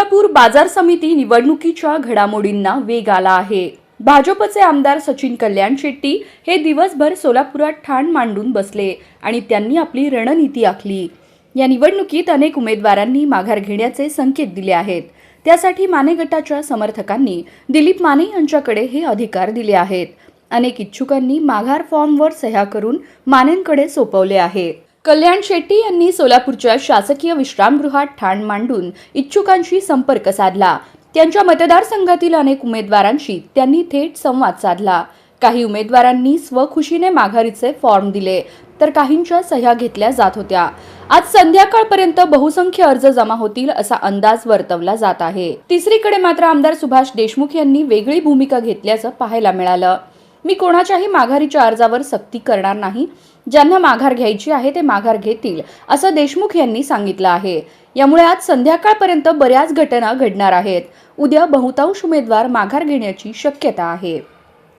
सोलापूर बाजार समिती निवडणुकीच्या घडामोडींना वेग आला आहे. भाजपचे आमदार सचिन कल्याण शेट्टी हे दिवसभर सोलापुरात ठाण मांडून बसले आणि त्यांनी आपली रणनीती आखली. या निवडणुकीत अनेक उमेदवारांनी माघार घेण्याचे संकेत दिले आहेत. त्यासाठी माने गटाच्या समर्थकांनी दिलीप माने यांच्याकडे हे अधिकार दिले आहेत. अनेक इच्छुकांनी माघार फॉर्मवर सह्या करून मानेंकडे सोपवले आहे. कल्याण शेट्टी यांनी सोलापूरच्या शासकीय विश्रामगृहात ठाण मांडून इच्छुकांशी संपर्क साधला. त्यांच्या मतदारसंघातील अनेक उमेदवारांशी त्यांनी थेट संवाद साधला. काही उमेदवारांनी स्वखुशीने माघारीचे फॉर्म दिले तर काहींच्या सह्या घेतल्या जात होत्या. आज संध्याकाळपर्यंत बहुसंख्य अर्ज जमा होतील असा अंदाज वर्तवला जात आहे. तिसरीकडे मात्र आमदार सुभाष देशमुख यांनी वेगळी भूमिका घेतल्याचं पाहायला मिळालं. मी कोणाच्याही माघारीच्या अर्जावर सक्ती करणार नाही. ज्यांना माघार घ्यायची आहे ते माघार घेतील असं देशमुख यांनी सांगितलं आहे. यामुळे आज संध्याकाळपर्यंत बऱ्याच घटना घडणार आहेत. उद्या बहुतांश उमेदवार माघार घेण्याची शक्यता आहे.